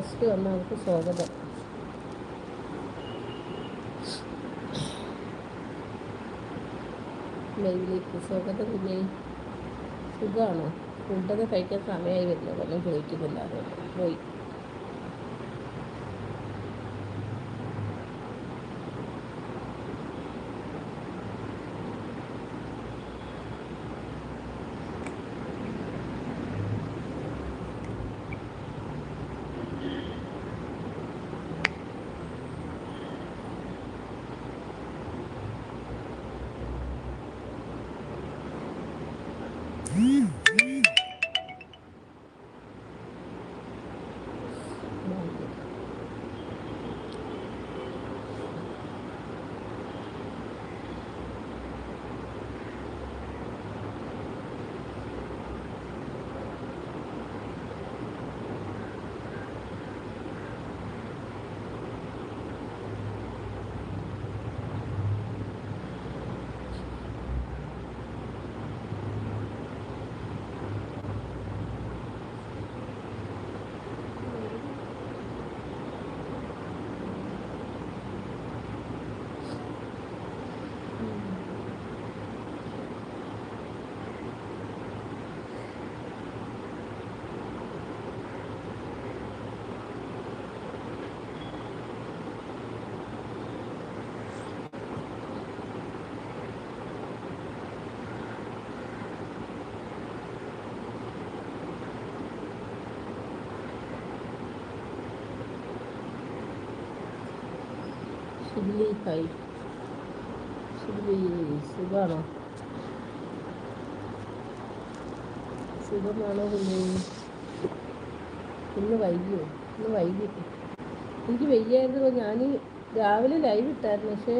First വന്ന അവർക്ക് സ്വാഗതം. ലൈവിലേക്ക് സ്വാഗതം പിന്നെ സുഖമാണോ ഫുഡൊക്കെ കഴിക്കാൻ സമയമായി വരുന്നത് വല്ലതും ചോദിക്കുന്നില്ല അതുകൊണ്ട് പോയി. ഹായ് ഷിബിലി സുഖമാണോ സുഖമാണോ കുഞ്ഞ്? ഇന്ന് വൈകിയോ? ഇന്ന് വൈകി. എനിക്ക് വയ്യായിരുന്നു ഞാൻ രാവിലെ ലൈവ് ഇട്ടായിരുന്നു. പക്ഷേ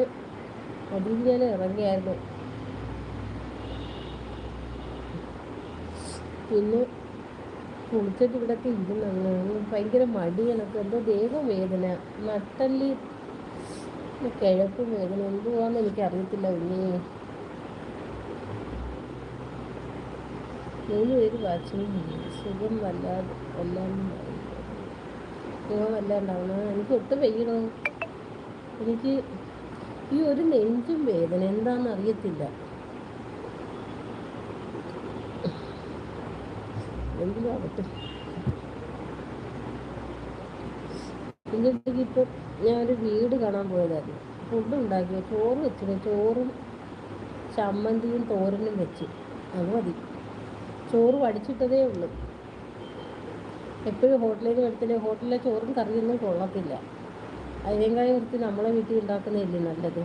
അതിൽ ഞാൻ ഇറങ്ങിയായിരുന്നു. പിന്നെ കുളിച്ചിട്ട് ഇവിടെയൊക്കെ ഇരുന്നു ഭയങ്കര മടി എനിക്ക് എന്തോ ദേഹം വേദന. നട്ടല്ലി കിഴക്കും വേദന എന്തുവാന്ന് എനിക്ക് അറിയത്തില്ല കുഞ്ഞേ മൂന്ന് പേര് വാച്ചിങ് സുഖം വല്ലാതെ വല്ലാണ്ട് സുഖം വല്ലാണ്ടാവണം. എനിക്ക് ഒട്ടും വയ്യണോ? എനിക്ക് ഈ ഒരു നെഞ്ചും വേദന എന്താണെന്ന് അറിയത്തില്ല. എങ്കിലും ആവട്ടെ എന്നിട്ട് ഇപ്പം ഒരു വീട് കാണാൻ പോയതായിരുന്നു. ഫുഡ് ഉണ്ടാക്കി ചോറ് വെച്ചിരുന്നു ചോറും ചമ്മന്തിയും തോരനും വെച്ച്. അത് മതി. ചോറ് വടിച്ചിട്ടതേ ഉള്ളൂ. എപ്പോഴും ഹോട്ടലിൽ എടുത്തില്ല ഹോട്ടലിലെ ചോറും കറിയൊന്നും കൊള്ളത്തില്ല. അതിനേക്കാളും വൃത്തി നമ്മളെ വീട്ടിൽ ഉണ്ടാക്കുന്നതല്ലേ നല്ലത്?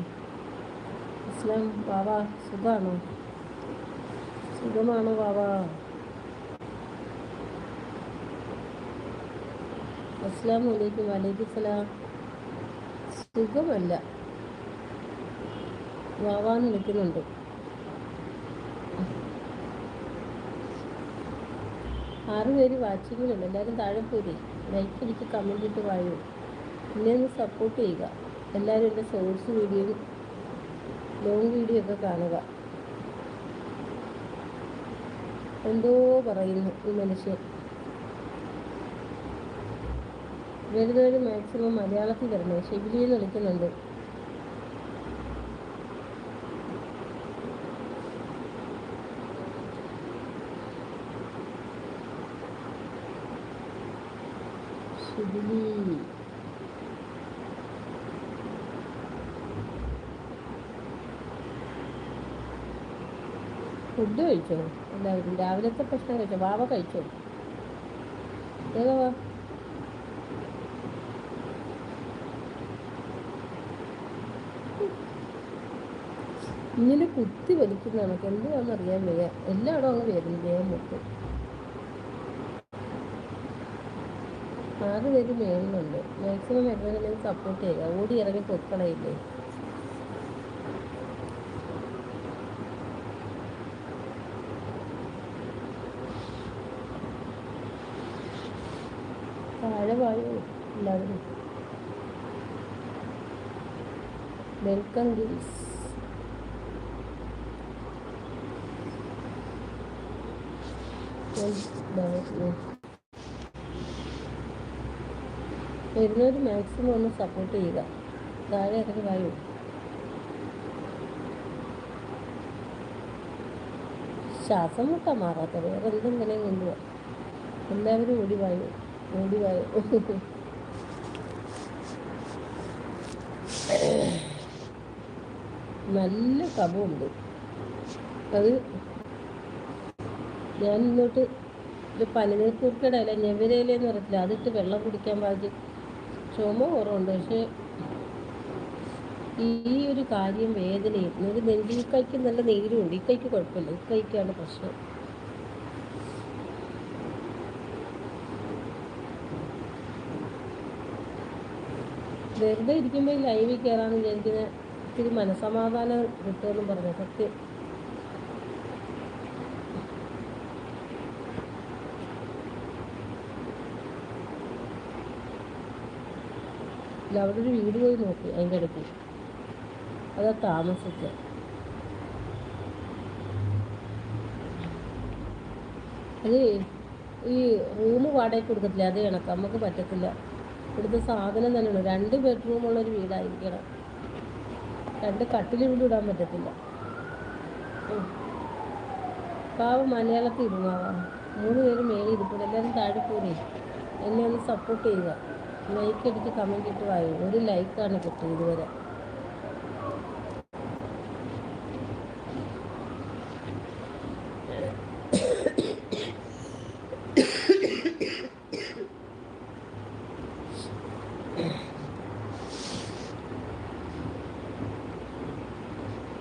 ഇസ്ലാം ബാബ സുഖമാണോ സുഖമാണോ ബാബ? അസ്സാം വലൈക്കും സുഖമല്ല. വാവാന്ന് വിളിക്കുന്നുണ്ട്. ആറ് പേര് വാച്ചിങ്ങിലുണ്ട്. എല്ലാവരും താഴെ പോരി. ലൈക്ക് അടിച്ച് കമന്റ് ഇട്ട് വായു. എന്നെ ഒന്ന് സപ്പോർട്ട് ചെയ്യുക. എല്ലാവരും എന്റെ ഷോർട്സ് വീഡിയോയും ലോങ് വീഡിയോ ഒക്കെ കാണുക. എന്തോ പറയുന്നു ഈ മനുഷ്യൻ. വരുന്നവർ മാക്സിമം മലയാളത്തിൽ വരണേ എന്ന് വിളിക്കുന്നുണ്ട്. ഫുഡ് കഴിച്ചോ? എല്ലാവരും രാവിലത്തെ ഭക്ഷണം കഴിച്ചോ? വാവ കഴിച്ചോ? ഏതാ ഇങ്ങനെ കുത്തി വലിക്കുന്ന കണക്ക് എന്തുവാന്ന് അറിയാൻ വയ്യ. എല്ലായിടും അങ്ങ് വരുന്നു വേഗം മൊത്തം. ആറ് പേര് മേളുന്നുണ്ട് മാക്സിമം വരുന്നതിനെ സപ്പോർട്ട് ചെയ്യുക. ഓടി ഇറങ്ങി പൊക്കണയില്ലേ? താഴെ എല്ലാവരും. വെൽക്കം ഗിൽസ് വരുന്നവർ മാക്സിമം ഒന്ന് സപ്പോർട്ട് ചെയ്യുക. താഴെ ഇറങ്ങി വായു. ശ്വാസം മുട്ടാ മാറാത്ത വേറെ എന്തെങ്കിലും കൊണ്ടുപോകാം എല്ലാവരും ഓടി വായു. ഓടി വായു. നല്ല കഫമുണ്ട് അത് ഞാൻ ഇങ്ങോട്ട് ഒരു പനിനീർ കുറുക്കയുടെ ഇല ഞെവരയിലെന്ന് പറയത്തില്ല അതിട്ട് വെള്ളം കുടിക്കാൻ പാകി ചുമ കുറവുണ്ട്. പക്ഷേ ഈ ഒരു കാര്യം വേദനയും ഒരു നെഞ്ചി കൈക്ക് നല്ല നീരുമുണ്ട് ഈ കൈക്ക് കുഴപ്പമില്ല. ഈ കൈക്കാണ് പ്രശ്നം. വെറുതെ ഇരിക്കുമ്പോൾ ലൈവിൽ കയറാമെന്ന് വിചാരിക്കുന്ന ഇത്തിരി മനസമാധാനം കിട്ടുമെന്നും പറഞ്ഞു സത്യം. ഇല്ല അവിടെ ഒരു വീട് പോയി നോക്കി അതിന്റെ ഇടയ്ക്ക് അതാ താമസിച്ച. അത് ഈ റൂം വാടകയ്ക്ക് കൊടുക്കത്തില്ല അത് കണക്ക് നമുക്ക് പറ്റത്തില്ല. ഇവിടുത്തെ സാധനം തന്നെയാണ് രണ്ട് ബെഡ്റൂമുള്ള ഒരു വീടായിരിക്കണം. രണ്ട് കട്ടിൽ വീട് ഇടാൻ പറ്റത്തില്ല. പാവ മലയാളത്തിൽ ഇരുന്നാവാ മൂന്ന് പേര് മേലെ ഇരിപ്പുണ്ട്. എല്ലാവരും താഴെ പോരേ. എന്നെ ഒന്ന് സപ്പോർട്ട് ചെയ്യുക. ലൈക്ക് അടിച്ച് കമന്റ് ഇട്ട് വായി. ഒരു ലൈക്കാണ് കിട്ടിയത് ഇതുവരെ.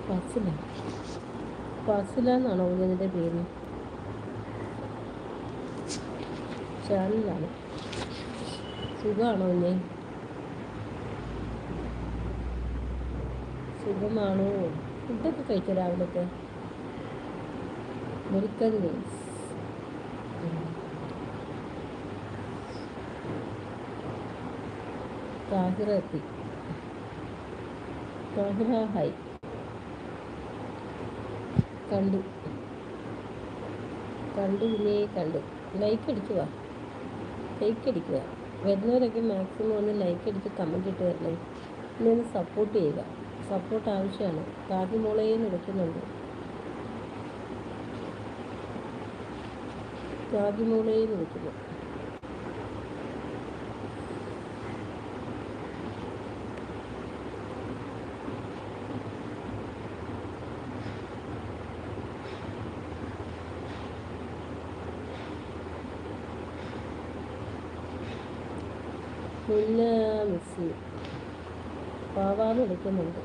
ഫസില ഫസില ഇതിന്റെ പേര്? ചാനലാണ് സുഖമാണോ കുഞ്ഞെ സുഖമാണോ? ഫുഡൊക്കെ കഴിച്ചോ രാവിലത്തെ ഗെയിംസ് താഹിറ എത്തി. താഹിറ ഹായ്. കണ്ടു. കണ്ടു പിന്നെ കണ്ടു. ലൈക്ക് അടിക്കുക ലൈക്ക് അടിക്കുക വരുന്നവരൊക്കെ മാക്സിമം ഒന്ന് ലൈക്ക് അടിച്ച് കമന്റ് ഇട്ട് വരണേ. എന്നെ ഒന്ന് സപ്പോർട്ട് ചെയ്യുക. സപ്പോർട്ട് ആവശ്യമാണ്. കാക്കി മോളേന്ന് വിളിക്കുന്നുണ്ട് കാക്കി മോളേന്ന് വിളിക്കുന്നു മുന്ന മിസ്സി. പാവാന്ന് വിളിക്കുന്നുണ്ട്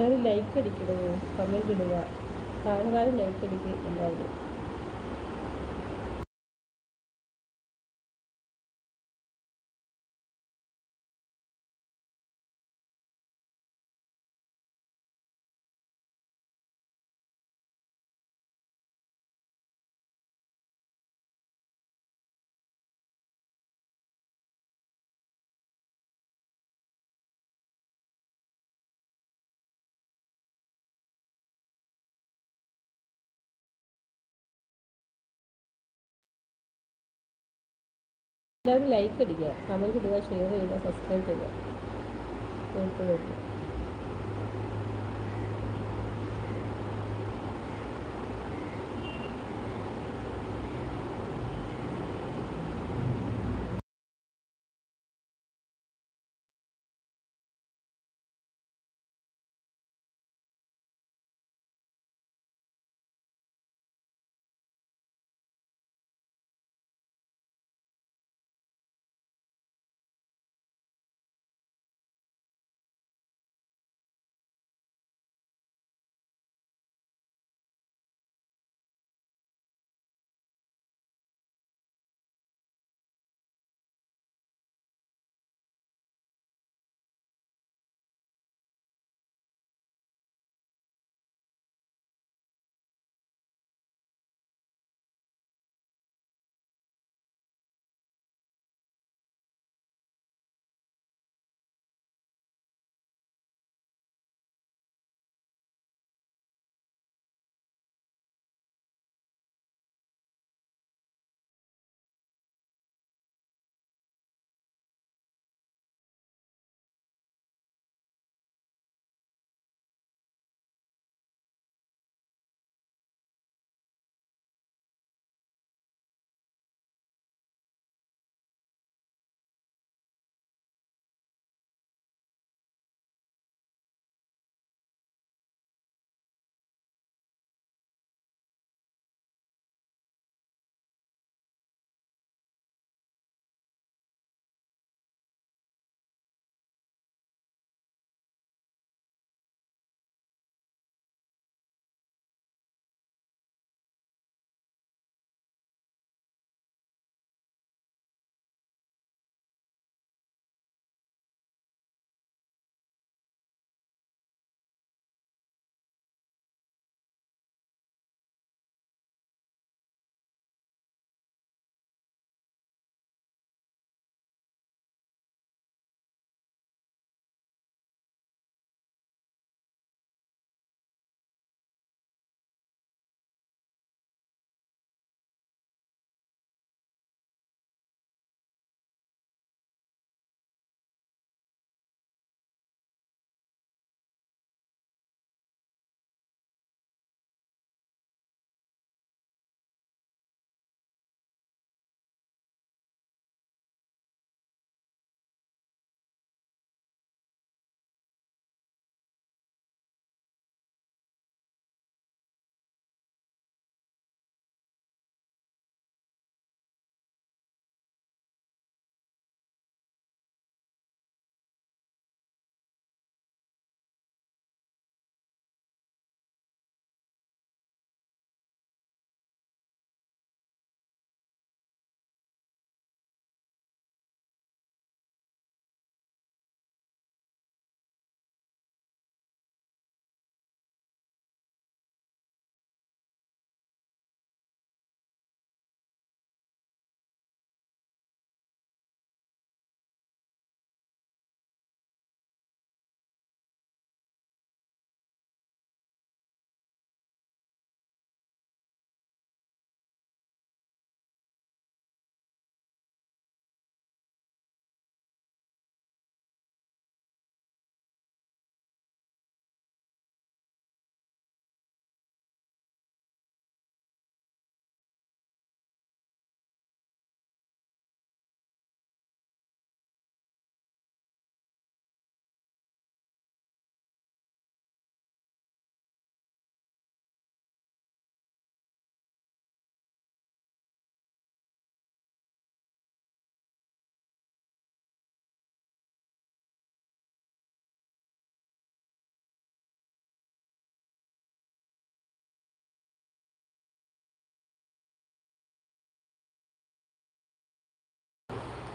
എല്ലാവരും ലൈക്ക് അടിക്കണോ കമന്റ് ഇടുക. താഴെ ലൈക്ക് അടിക്കുക എല്ലാവരും. എല്ലാവരും ലൈക്ക് അടിക്കുക കമന്റ് ഇടുക ഷെയർ ചെയ്യുക സബ്സ്ക്രൈബ് ചെയ്യുക.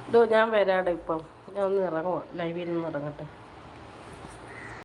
ഇതോ ഞാൻ വരാടെ ഇപ്പം. ഞാൻ ഒന്ന് ഇറങ്ങുക ലൈവിൽ നിന്ന് ഇറങ്ങട്ടെ.